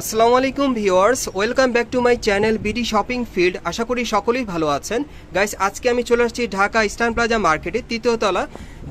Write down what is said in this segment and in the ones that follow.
আসসালামু আলাইকুম viewers, welcome back to my channel BD shopping field আশা করি সকলেই ভালো আছেন। গাইস, আজকে আমি চলে আসছি ঢাকা ইস্টার্ন প্লাজা মার্কেটে তৃতীয়তলা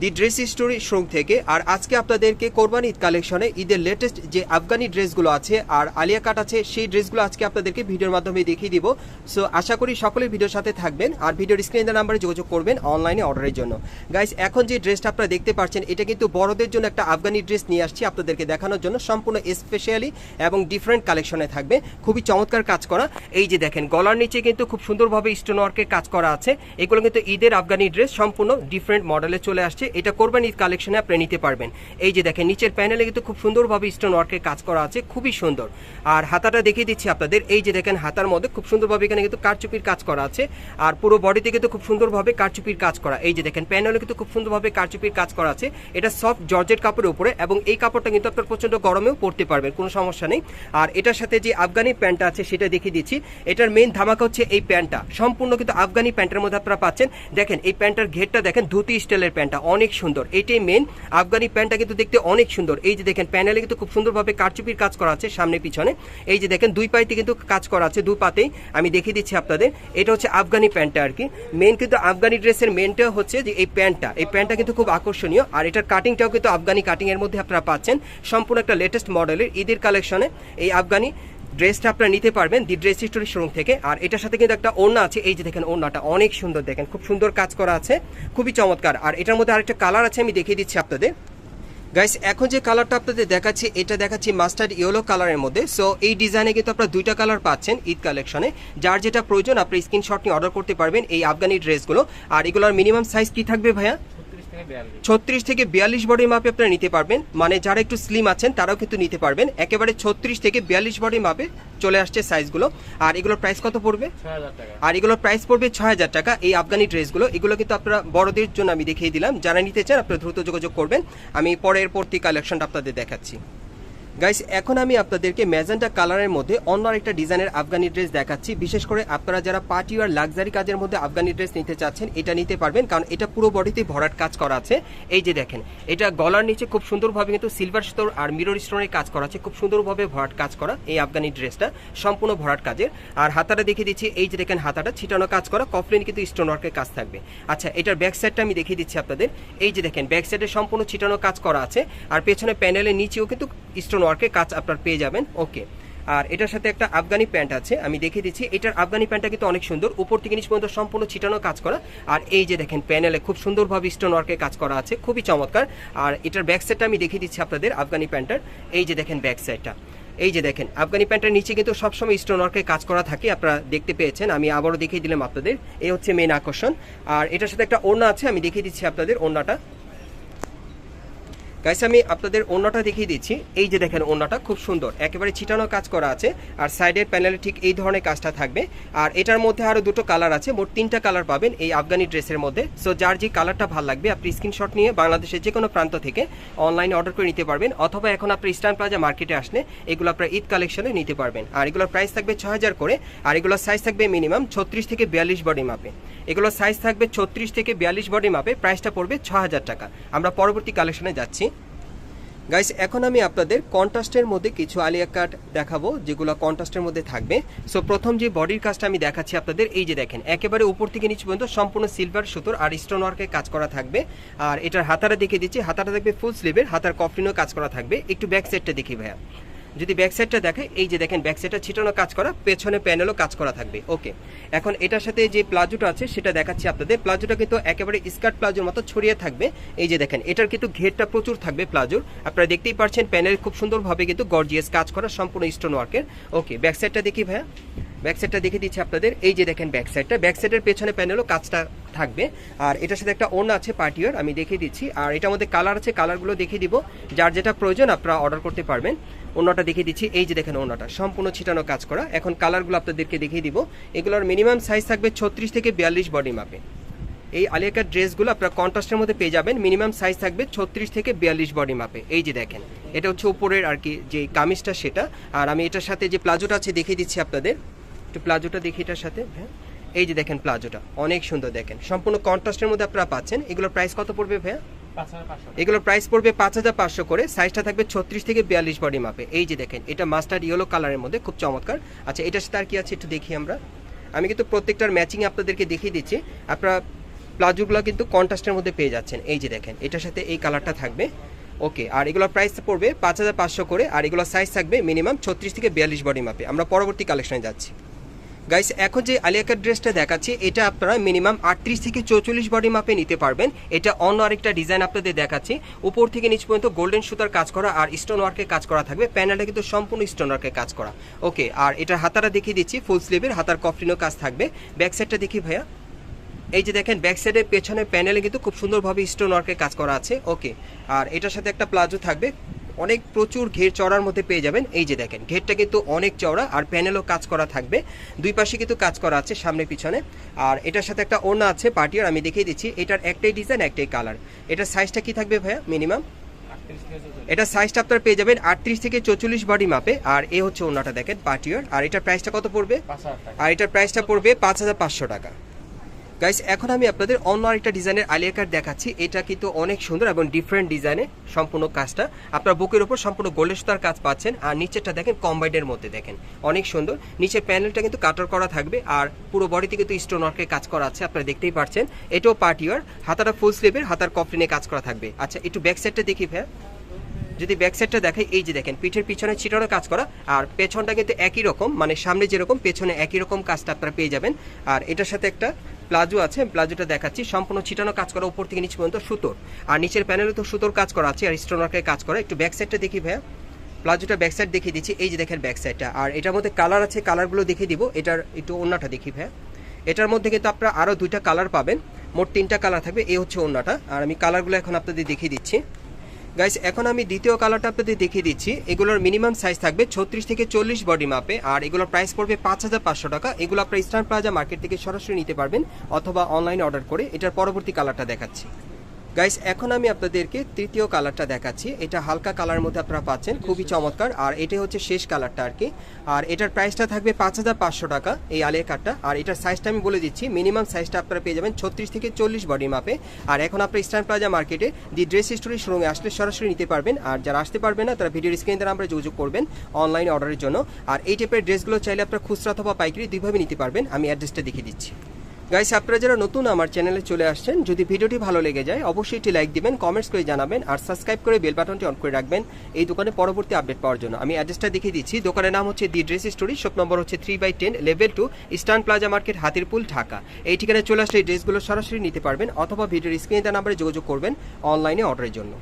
দি ড্রেস স্টোরি শোরুম থেকে। আর আজকে আপনাদেরকে কোরবানি ঈদ কালেকশনে ঈদের লেটেস্ট যে আফগানি ড্রেসগুলো আছে আর আলিয়া কাট আছে, সেই ড্রেসগুলো আজকে আপনাদেরকে ভিডিওর মাধ্যমে দেখিয়ে দিব। সো আশা করি সকলেই ভিডিওর সাথে থাকবেন আর ভিডিওর স্ক্রিনে নাম্বারে যোগাযোগ করবেন অনলাইনে অর্ডারের জন্য। গাইস এখন যে ড্রেসটা আপনারা দেখতে পাচ্ছেন, এটা কিন্তু বড়দের জন্য একটা আফগানি ড্রেস নিয়ে আসছি আপনাদেরকে দেখানোর জন্য। সম্পূর্ণ স্পেশালি এবং ডিফারেন্ট কালেকশনে থাকবে। খুবই চমৎকার কাজ করা। এই যে দেখেন, গলার নিচে কিন্তু খুব সুন্দরভাবে স্টোন ওয়ার্কের কাজ করা আছে। এগুলো কিন্তু ঈদের আফগানি ড্রেস, সম্পূর্ণ ডিফারেন্ট মডেলে চলে আসছে। এটা কোরবান ঈদ কালেকশনে আপনি নিতে পারবেন। এই যে দেখেন, নিচের প্যানেলে কিন্তু খুব সুন্দরভাবে স্টোন ওয়ার্কের কাজ করা আছে, খুবই সুন্দর। আর হাতাটা দেখিয়ে দিচ্ছি আপনাদের, এই যে দেখেন, হাতার মধ্যে খুব সুন্দরভাবে এখানে কিন্তু কারচুপির কাজ করা আছে, আর পুরো বডিতে কিন্তু খুব সুন্দরভাবে কারচুপির কাজ করা। এই যে দেখেন প্যানেলে কিন্তু খুব সুন্দরভাবে কারচুপির কাজ করা আছে, এটা সফট জর্জেট কাপড়ের উপরে, এবং এই কাপড়টা কিন্তু আপনার প্রচণ্ড গরমেও পরতে পারবেন, কোনো সমস্যা নেই। আর এটার সাথে যে আফগানি প্যান্টটা আছে, সেটা দেখিয়ে দিচ্ছি। এটার মেইন ধামাকা হচ্ছে এই প্যান্টটা সম্পূর্ণ কিন্তু আফগানি প্যান্টের মধ্যে আপনারা পাচ্ছেন। দেখেন, এই প্যান্টটার ঘেরটা দেখেন, ধুতি স্টাইলের প্যান্টটা অনেক সুন্দর। এটাই মেন আফগানি প্যান্টটা কিন্তু দেখতে অনেক সুন্দর। এই যে দেখেন প্যানেলে কিন্তু খুব সুন্দরভাবে কারচুপির কাজ করা আছে সামনে পিছনে। এই যে দেখেন, দুই পাইতে কিন্তু কাজ করা আছে দু পাতেই আমি দেখিয়ে দিচ্ছি আপনাদের। এটা হচ্ছে আফগানি প্যান্টটা আর কি। মেন কিন্তু আফগানি ড্রেসের মেনটা হচ্ছে যে এই প্যান্টটা। এই প্যান্টটা কিন্তু খুব আকর্ষণীয়। আর এটার কাটিংটাও কিন্তু আফগানি কাটিংয়ের মধ্যে আপনারা পাচ্ছেন। সম্পূর্ণ একটা লেটেস্ট মডেলের ঈদের কালেকশনে এই আফগানি ড্রেসটা আপনারা নিতে পারবেন দি ড্রেস স্টোরি শোরুম থেকে। আর এটার সাথে কিন্তু একটা ওড়না আছে। এই যে দেখেন, ওড়নাটা অনেক সুন্দর দেখেন। খুব সুন্দর কাজ করা আছে। খুবই চমৎকার। আর এটার মধ্যে আরেকটা কালার আছে, আমি দেখিয়ে দিচ্ছি আপনাদের। গাইস এখন যে কালারটা আপনাদের দেখাচ্ছি, এটা দেখাচ্ছি মাস্টার্ড ইয়েলো কালারের মধ্যে। সো এই ডিজাইনে কিন্তু আপনারা দুইটা কালার পাচ্ছেন ঈদ কালেকশনে যার যেটা প্রয়োজন, আপনি স্ক্রিনশট নিয়ে অর্ডার করতে পারবেন এই আফগানি ড্রেসগুলো আর এগুলোর মিনিমাম সাইজ কি থাকবে ভাইয়া? ছত্রিশ থেকে বিয়াল্লিশ বডির মাপে আপনারা নিতে পারবেন। মানে যারা একটু স্লিম আছেন তারাও কিন্তু নিতে পারবেন। একেবারে ছত্রিশ থেকে বিয়াল্লিশ বডির মাপে চলে আসছে সাইজগুলো আর এগুলোর প্রাইস কত পড়বে? আর এগুলোর প্রাইস পড়বে ছয় হাজার টাকা। এই আফগানি ড্রেসগুলো এগুলো কিন্তু আপনারা বড়দের জন্য আমি দেখিয়ে দিলাম। যারা নিতে চান আপনারা দ্রুত যোগাযোগ করবেন। আমি পরের পরবর্তী কালেকশনটা আপনাদের দেখাচ্ছি। গাইস এখন আমি আপনাদেরকে ম্যাজেন্টা কালারের মধ্যে অন্য আরেকটা ডিজাইনের আফগানি ড্রেস দেখাচ্ছি। বিশেষ করে আপনারা যারা পার্টি আর লাক্সারি কাজের মধ্যে আফগানি ড্রেস নিতে চাচ্ছেন, এটা নিতে পারবেন কারণ এটা পুরো বডিতে ভরাট কাজ করা আছে। এই যে দেখেন, এটা গলার নিচে খুব সুন্দরভাবে কিন্তু সিলভার স্টোর আর মিরর স্টোনের কাজ করা আছে। খুব সুন্দরভাবে ভরাট কাজ করা এই আফগানি ড্রেসটা, সম্পূর্ণ ভরাট কাজের। আর হাতাটা দেখিয়ে দিচ্ছি, এই যে দেখেন হাতাটা, ছিটানো কাজ করা, কফলিন কিন্তু স্টোন ওয়ার্কের কাজ থাকবে। আচ্ছা এটার ব্যাক সাইডটা আমি দেখিয়ে দিচ্ছি আপনাদের। এই যে দেখেন ব্যাক সাইডে সম্পূর্ণ ছিটানো কাজ করা আছে। আর পেছনে প্যানেলের নিচেও কিন্তু স্টোন ওয়ার্কের কাজ আপনার পেয়ে যাবেন ওকে আর এটার সাথে একটা আফগানি প্যান্ট আছে, আমি দেখিয়ে দিচ্ছি। এটার আফগানি প্যান্টটা কিন্তু অনেক সুন্দর। উপর থেকে নিচ পর্যন্ত সম্পূর্ণ ছিটানো কাজ করা। আর এই যে দেখেন, প্যানেলে খুব সুন্দরভাবে স্টোন ওয়ার্কের কাজ করা আছে, খুবই চমৎকার। আর এটার ব্যাক সাইডটা আমি দেখিয়ে দিচ্ছি আপনাদের আফগানি প্যান্টার এই যে দেখেন ব্যাক সাইডটা এই যে দেখেন, আফগানি প্যান্টের নিচে কিন্তু সবসময় স্টোন ওয়ার্কের কাজ করা থাকে, আপনারা দেখতে পেয়েছেন। আমি আবারও দেখিয়ে দিলাম আপনাদের। এই হচ্ছে মেন আকর্ষণ। আর এটার সাথে একটা ওড়না আছে, আমি দেখিয়ে দিচ্ছি আপনাদের ওড়নাটা। গাইস আমি আপনাদের ওড়নাটা দেখিয়ে দিচ্ছি। এই যে দেখেন ওড়নাটা, খুব সুন্দর। একেবারে ছিটানো কাজ করা আছে। আর সাইডের প্যানেলে ঠিক এই ধরনের কাজটা থাকবে। আর এটার মধ্যে আরও দুটো কালার আছে। মোট তিনটা কালার পাবেন এই আফগানি ড্রেসের মধ্যে। সো যার যে কালারটা ভালো লাগবে, আপনি স্ক্রিনশট নিয়ে বাংলাদেশের যে কোনো প্রান্ত থেকে অনলাইনে অর্ডার করে নিতে পারবেন। অথবা এখন আপনি ইস্টার্ন প্লাজা মার্কেটে আসলে এগুলো আপনার ঈদ কালেকশনে নিতে পারবেন। আর এগুলোর প্রাইস থাকবে ছ হাজার করে। আর এগুলোর সাইজ থাকবে মিনিমাম ছত্রিশ থেকে বিয়াল্লিশ বডি মাপে এগুলোর সাইজ থাকবে ছত্রিশ থেকে বিয়াল্লিশ বডি মাপে প্রাইসটা পড়বে ছ হাজার টাকা। আমরা পরবর্তী কালেকশনে যাচ্ছি। গাইস এখন আমি আপনাদের কন্ট্রাস্টের মধ্যে কিছু আলিয়া কাট দেখাবো, যেগুলো কন্ট্রাস্টের মধ্যে থাকবে। সো প্রথম যে বডির কাজটা আমি দেখাচ্ছি আপনাদের, এই যে দেখেন, একেবারে উপর থেকে নিচ পর্যন্ত সম্পূর্ণ সিলভার সুতোর আর স্টোন ওয়ার্কের কাজ করা থাকবে। আর এটার হাতারা দেখিয়ে দিচ্ছি, হাতাটা থাকবে ফুল স্লিভের হাতার কফলিনও কাজ করা থাকবে। একটু ব্যাক সাইডটা দেখি ভাইয়া। যদি ব্যাক সাইডটা দেখে, এই যে দেখেন ব্যাক সাইডটা ছিটানো কাজ করা, পেছনে প্যানেলও কাজ করা থাকবে। ওকে এখন এটার সাথে যে প্লাজোটা আছে, সেটা দেখাচ্ছি আপনাদের। প্লাজোটা কিন্তু একেবারে স্কার্ট প্লাজোর মতো ছড়িয়ে থাকবে। এই যে দেখেন, এটার কিন্তু ঘেরটা প্রচুর থাকবে প্লাজোর। আপনারা দেখতেই পাচ্ছেন প্যানেল খুব সুন্দরভাবে কিন্তু গর্জিয়াস কাজ করা সম্পূর্ণ স্টোন ওয়ার্কের ওকে ব্যাক সাইডটা দেখি ভাইয়া। ব্যাক সাইডটা দেখে দিচ্ছি আপনাদের। এই যে দেখেন ব্যাক সাইডটা ব্যাক সাইডের পেছনে প্যানেলও কাজটা থাকবে। আর এটার সাথে একটা ওড়না আছে পার্টিয়ার আমি দেখিয়ে দিচ্ছি। আর এটার মধ্যে কালার আছে কালারগুলো দেখিয়ে দিব। যার যেটা প্রয়োজন, আপনারা অর্ডার করতে পারবেন। ওনাটা দেখিয়ে দিচ্ছি। এই যে দেখেন ওনাটা সম্পূর্ণ ছিটানো কাজ করা। এখন কালারগুলো আপনাদেরকে দেখিয়ে দিব। এগুলোর মিনিমাম সাইজ থাকবে ছত্রিশ থেকে বিয়াল্লিশ বডি মাপে এই আলিয়াকার ড্রেসগুলো আপনারা কন্ট্রাস্টের মধ্যে পেয়ে যাবেন। মিনিমাম সাইজ থাকবে ছত্রিশ থেকে বিয়াল্লিশ বডি মাপে এই যে দেখেন, এটা হচ্ছে উপরের আর কি যে কামিজটা সেটা। আর আমি এটার সাথে যে প্লাজোটা আছে, দেখিয়ে দিচ্ছি আপনাদের। একটু প্লাজোটা দেখি এটার সাথে হ্যাঁ এই যে দেখেন প্লাজোটা অনেক সুন্দর দেখেন। সম্পূর্ণ কন্ট্রাস্টের মধ্যে আপনারা পাচ্ছেন। এগুলোর প্রাইস কত পড়বে ভাইয়া? এগুলোর প্রাইস পড়বে পাঁচ হাজার পাঁচশো করে। সাইজটা থাকবে ছত্রিশ থেকে বিয়াল্লিশ বডি মাপে এই যে দেখেন এটা মাস্টার্ড ইয়েলো কালারের মধ্যে খুব চমৎকার। আচ্ছা এটার সাথে আর কি আছে একটু দেখি আমরা? আমি কিন্তু প্রত্যেকটার ম্যাচিং আপনাদেরকে দেখিয়ে দিচ্ছি। আপনারা প্লাজোগুলো কিন্তু কন্ট্রাস্টের মধ্যে পেয়ে যাচ্ছেন। এই যে দেখেন এটার সাথে এই কালারটা থাকবে। ওকে আর এগুলোর প্রাইস পড়বে পাঁচ হাজার পাঁচশো করে। আর এগুলোর সাইজ থাকবে মিনিমাম ছত্রিশ থেকে বিয়াল্লিশ বডি মাপে আমরা পরবর্তী কালেকশনে যাচ্ছি। গাইস এখন যে আলিয়াকার ড্রেসটা দেখাচ্ছি, এটা আপনারা মিনিমাম আটত্রিশ থেকে চৌচল্লিশ বডি মাপে নিতে পারবেন। এটা অন্য আরেকটা ডিজাইন আপনাদের দেখাচ্ছি। উপর থেকে নিচ পর্যন্ত গোল্ডেন সুতার কাজ করা আর স্টোন ওয়ার্কের কাজ করা থাকবে। প্যানেলটা কিন্তু সম্পূর্ণ স্টোন ওয়ার্কের কাজ করা। ওকে আর এটার হাতাটা দেখিয়ে দিচ্ছি ফুল স্লিভের হাতার কফরিনও কাজ থাকবে। ব্যাক সাইডটা দেখি ভাইয়া। এই যে দেখেন ব্যাক সাইডের পেছনে প্যানেলে কিন্তু খুব সুন্দরভাবে স্টোন ওয়ার্কের কাজ করা আছে। ওকে আর এটার সাথে একটা প্লাজো থাকবে। অনেক প্রচুর ঘের চড়ার মধ্যে পেয়ে যাবেন। এই যে দেখেন ঘেরটা কিন্তু অনেক চওড়া আর প্যানেলও কাজ করা থাকবে। দুই পাশে কিন্তু কাজ করা আছে সামনে পিছনে। আর এটার সাথে একটা ওড়না আছে পার্টিয়ার আমি দেখিয়ে দিচ্ছি এটার একটাই ডিজাইন একটাই কালার এটার সাইজটা কি থাকবে ভাইয়া মিনিমাম এটা সাইজটা আপনার পেয়ে যাবেন আটত্রিশ থেকে চৌচল্লিশ বডি মাপে আর এ হচ্ছে ওড়নাটা দেখেন পার্টিয়ার আর এটার প্রাইসটা কত পড়বে? আর এটার প্রাইসটা পড়বে পাঁচ হাজার পাঁচশো টাকা। গাইস এখন আমি আপনাদের অন্য আরেকটা ডিজাইনের আলিয়া কাট দেখাচ্ছি। এটা কিন্তু অনেক সুন্দর এবং ডিফারেন্ট ডিজাইনে সম্পূর্ণ কাজটা। আপনার বুকের উপর সম্পূর্ণ গোল্ডের সুতার কাজ পাচ্ছেন। আর নিচেরটা দেখেন কম্বাইনের মধ্যে দেখেন। অনেক সুন্দর। নিচের প্যানেলটা কিন্তু কাটার করা থাকবে। আর পুরো বডিতে কিন্তু স্টোন ওয়ার্কের কাজ করা আছে, আপনারা দেখতেই পাচ্ছেন এটাও পার্টিওয়ার হাতাটা ফুল স্লিভের হাতার কফলিনে কাজ করা থাকবে। আচ্ছা একটু ব্যাক সাইডটা দেখি ভাইয়া। যদি ব্যাক সাইডটা দেখাই, এই যে দেখেন, পিঠের পিছনে ছিটানো কাজ করা। আর পেছনটা কিন্তু একই রকম মানে সামনে যেরকম, পেছনে একই রকম কাজটা আপনারা পেয়ে যাবেন। আর এটার সাথে একটা প্লাজো আছে প্লাজোটা দেখাচ্ছি। সম্পূর্ণ ছিটানো কাজ করা উপর থেকে নিচ পর্যন্ত সুতোর। আর নিচের প্যানেলে তো সুতোর কাজ করা আছে, আর স্টোন ওয়ার্কের কাজ করা। একটু ব্যাক সাইডটা দেখি ভাইয়া। প্লাজোটা ব্যাক সাইড দেখিয়ে দিচ্ছি, এই যে দেখেন ব্যাক সাইডটা আর এটার মধ্যে কালার আছে কালারগুলো দেখিয়ে দিব। এটার একটু অন্যটা দেখি ভাইয়া। এটার মধ্যে কিন্তু আপনারা আরও দুইটা কালার পাবেন। মোট তিনটা কালার থাকবে, এই হচ্ছে অন্যটা। আর আমি কালারগুলো এখন আপনাদের দেখিয়ে দিচ্ছি। গাইস এখন আমি দ্বিতীয় কালারটা আপনাদের দেখিয়ে দিচ্ছি। এগুলোর মিনিমাম সাইজ থাকবে ছত্রিশ থেকে চল্লিশ বডি মাপে আর এগুলোর প্রাইস পড়বে পাঁচ হাজার পাঁচশো টাকা। এগুলো আপনার ইস্টার্ন প্লাজা মার্কেট থেকে সরাসরি নিতে পারবেন অথবা অনলাইনে অর্ডার করে। এটার পরবর্তী কালারটা দেখাচ্ছি। গাইস এখন আমি আপনাদেরকে তৃতীয় কালারটা দেখাচ্ছি। এটা হালকা কালার মধ্যে আপনারা পাচ্ছেন, খুবই চমৎকার। আর এটা হচ্ছে শেষ কালারটা আর কি। আর এটার প্রাইসটা থাকবে পাঁচ হাজার পাঁচশো টাকা এই আলিয়া কার্ডটা আর এটার সাইজটা আমি বলে দিচ্ছি মিনিমাম সাইজটা আপনারা পেয়ে যাবেন ছত্রিশ থেকে চল্লিশ বডি মাপে আর এখন আপনার ইস্টার্ন প্লাজা মার্কেটে দি ড্রেস স্টোরি শোরুমে আসলে সরাসরি নিতে পারবেন। আর যারা আসতে পারবেন না, তারা ভিডিওর স্ক্রিনে দ্বারা আমরা যোগাযোগ করবেন অনলাইন অর্ডারের জন্য। আর এই টাইপের ড্রেসগুলো চাইলে আপনারা খুচরা অথবা পাইকারি দুইভাবে নিতে পারবেন। আমি অ্যাড্রেসটা দেখিয়ে দিচ্ছি। গাইস আপনারা যারা নতুন আমার চ্যানেলে চলে আসছেন, যদি ভিডিওটি ভালো লেগে যায়, অবশ্যই একটি লাইক দিবেন কমেন্টস করে জানাবেন, আর সাবস্ক্রাইব করে বেল বাটনটি অন করে রাখবেন। এই দোকানে পরবর্তী আপডেট পাওয়ার জন্য। আমি অ্যাড্রেসটা দেখিয়ে দিচ্ছি। দোকানের নাম হচ্ছে the dress story shop number হচ্ছে three by ten level two Eastern Plaza market Hatirpool, Dhaka. এই ঠিকানায় চলে আসলে এই ড্রেসগুলো সরাসরি নিতে পারবেন, অথবা ভিডিওর স্ক্রিনে দেওয়া নাম্বারে যোগাযোগ করবেন অনলাইনে অর্ডারের জন্য।